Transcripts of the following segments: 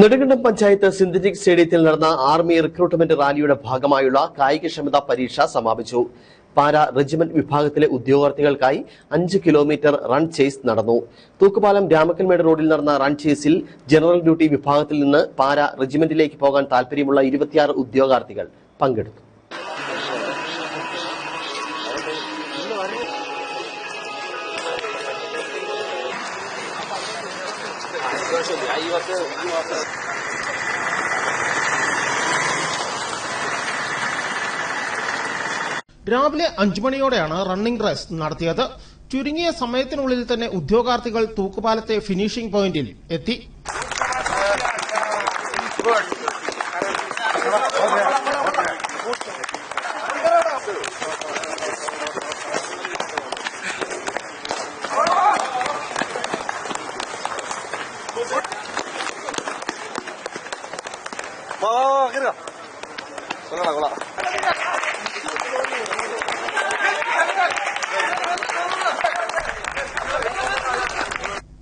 Nedumkandam panchayat synthetic സ്റ്റേഡിയത്തിൽ നടന്ന army recruitment റാലിയുടെ ഭാഗമായുള്ള കായികക്ഷമതാ പരീക്ഷ സമാപിച്ചു. പാരാ റെജിമെന്റ് വിഭാഗത്തിലെ ഉദ്യോഗാർത്ഥികൾക്കായി അഞ്ച് കിലോമീറ്റർ റൺ ചേസ് നടന്നു. തൂക്കുപാലം രാമക്കൽമേട് റോഡിൽ നടന്ന റൺ ചേസിൽ ജനറൽ ഡ്യൂട്ടി വിഭാഗത്തിൽ നിന്ന് പാരാ റെജിമെന്റിലേക്ക് പോകാൻ താൽപര്യമുള്ള ഇരുപത്തിയാറ് ഉദ്യോഗാർത്ഥികൾ പങ്കെടുത്തു. രാവിലെ അഞ്ചു മണിയോടെയാണ് റണ്ണിംഗ് റേസ് നടത്തിയത്. ചുരുങ്ങിയ സമയത്തിനുള്ളിൽ തന്നെ ഉദ്യോഗാർത്ഥികൾ തൂക്കുപാലത്തെ ഫിനിഷിംഗ് പോയിന്റിൽ എത്തി. വാ വാ വാ കേറുക കൊള്ളാം കൊള്ളാം.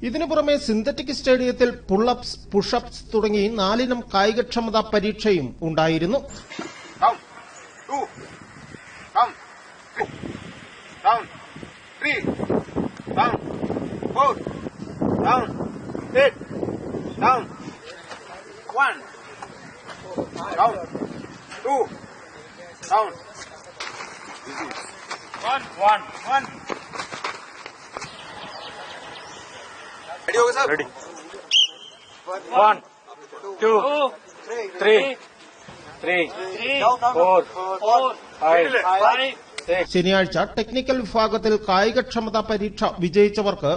ഇതിനു പുറമെ സിന്തറ്റിക് സ്റ്റേഡിയത്തിൽ പുള്ളപ്സ് പുഷപ്സ് തുടങ്ങി നാലിനം കായികക്ഷമതാ പരീക്ഷയും ഉണ്ടായിരുന്നു. Down. Down. Two. Down. One. One. One. Ready, okay, sir? Ready. One. Two. Three. Three. Four. Five. Six. ശനിയാഴ്ച ടെക്നിക്കൽ വിഭാഗത്തിൽ കായികക്ഷമതാ പരീക്ഷ വിജയിച്ചവർക്ക്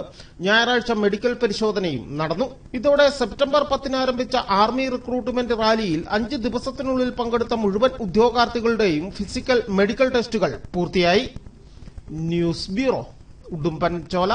ഞായറാഴ്ച മെഡിക്കൽ പരിശോധനയും നടന്നു. ഇതോടെ സെപ്റ്റംബർ പത്തിന് ആരംഭിച്ച ആർമി റിക്രൂട്ട്മെന്റ് റാലിയിൽ അഞ്ച് ദിവസത്തിനുള്ളിൽ പങ്കെടുത്ത മുഴുവൻ ഉദ്യോഗാർത്ഥികളുടെയും ഫിസിക്കൽ മെഡിക്കൽ ടെസ്റ്റുകൾ പൂർത്തിയായി. ന്യൂസ് ബ്യൂറോ ഉടുമ്പൻ ചോല